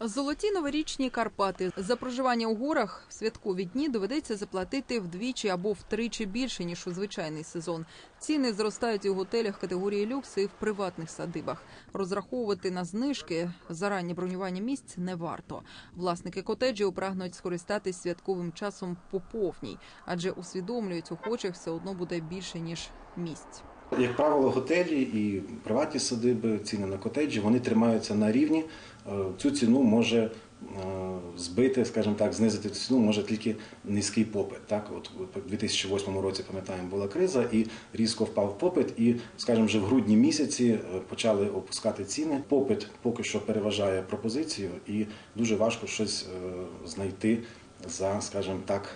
Золоті новорічні Карпати. За проживання у горах в святкові дні доведеться заплатити вдвічі або втричі більше ніж у звичайний сезон. Ціни зростають у готелях категорії люкс і в приватних садибах. Розраховувати на знижки за раннє бронювання місць не варто. Власники котеджів прагнуть скористатись святковим часом по повній, адже усвідомлюють, охочих все одно буде більше ніж місць. Як правило, готелі і приватні садиби, ціни на котеджі, вони тримаються на рівні. Е, Цю ціну може е, збити, скажімо так, знизити цю ціну може тільки низький попит. Так, от у 2008 році пам'ятаємо, була криза і різко впав попит. І, скажімо, вже в грудні місяці е, почали опускати ціни. Попит поки що переважає пропозицію, і дуже важко щось знайти за, скажімо так,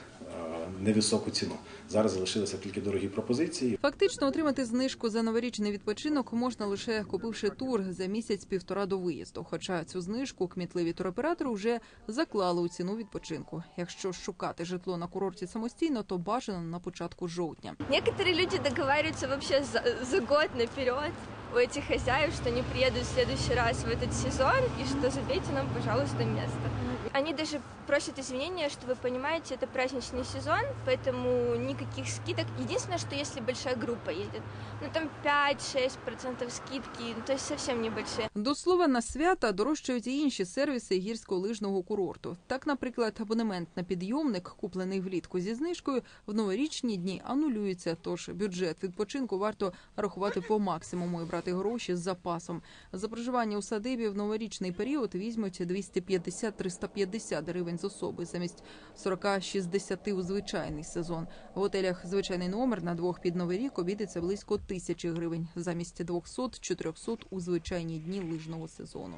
невисоку ціну. Зараз залишилися тільки дорогі пропозиції. Фактично отримати знижку за новорічний відпочинок можна лише купивши тур за місяць-півтора до виїзду. Хоча цю знижку кмітливі туроператори вже заклали у ціну відпочинку. Якщо шукати житло на курорті самостійно, то бажано на початку жовтня. Некоторые люди договариваются вообще за, за год наперед у этих хозяев, что они приедут в следующий раз в этот сезон и что забейте нам, пожалуйста, место. Они даже просят извинения, что вы понимаете, это праздничный сезон, поэтому никаких скидок. Единственное, что если большая группа едет, ну там 5-6% скидки, ну, то есть совсем небольшие. До слова, на свята дорожчають і інші сервіси гірсько-лижного курорту. Так, наприклад, абонемент на підйомник, куплений влітку зі знижкою, в новорічні дні анулюється. Тож бюджет відпочинку варто рахувати по максимуму і брати гроші з запасом. За проживання у садибі в новорічний період візьмуть 250-350 гривень з особи замість 40-60 у звичайний сезон. В готелях звичайний номер на двох під новий рік обійдеться близько тисячі гривень замість 200-400 у звичайні дні лижного сезону.